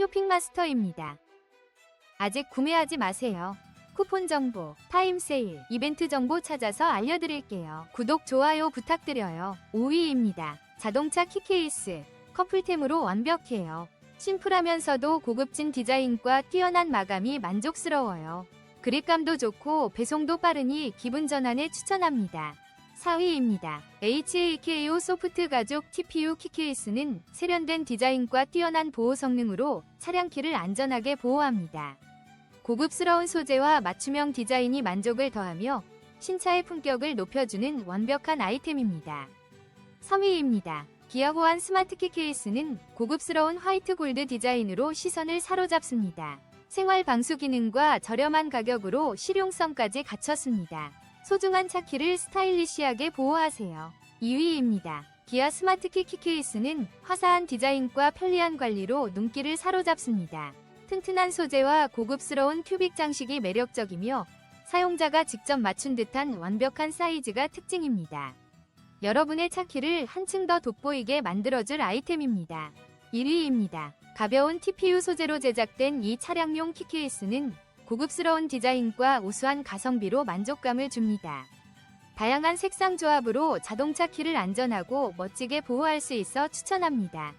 쇼핑마스터입니다. 아직 구매하지 마세요. 쿠폰 정보, 타임 세일, 이벤트 정보 찾아서 알려드릴게요. 구독, 좋아요 부탁드려요. 5위입니다. 자동차 키케이스. 커플템으로 완벽해요. 심플하면서도 고급진 디자인과 뛰어난 마감이 만족스러워요. 그립감도 좋고 배송도 빠르니 기분 전환에 추천합니다. 4위입니다. HAKO 소프트 가죽 TPU 키케이스는 세련된 디자인과 뛰어난 보호 성능으로 차량 키를 안전하게 보호합니다. 고급스러운 소재와 맞춤형 디자인이 만족을 더하며 신차의 품격을 높여주는 완벽한 아이템입니다. 3위입니다. 기아 호환 스마트 키 케이스는 고급스러운 화이트 골드 디자인으로 시선을 사로잡습니다. 생활 방수 기능과 저렴한 가격으로 실용성까지 갖췄습니다. 소중한 차키를 스타일리시하게 보호하세요. 2위입니다. 기아 스마트 키 키케이스는 화사한 디자인과 편리한 관리로 눈길을 사로잡습니다. 튼튼한 소재와 고급스러운 큐빅 장식이 매력적이며 사용자가 직접 맞춘 듯한 완벽한 사이즈가 특징입니다. 여러분의 차키를 한층 더 돋보이게 만들어줄 아이템입니다. 1위입니다. 가벼운 TPU 소재로 제작된 이 차량용 키케이스는 고급스러운 디자인과 우수한 가성비로 만족감을 줍니다. 다양한 색상 조합으로 자동차 키를 안전하고 멋지게 보호할 수 있어 추천합니다.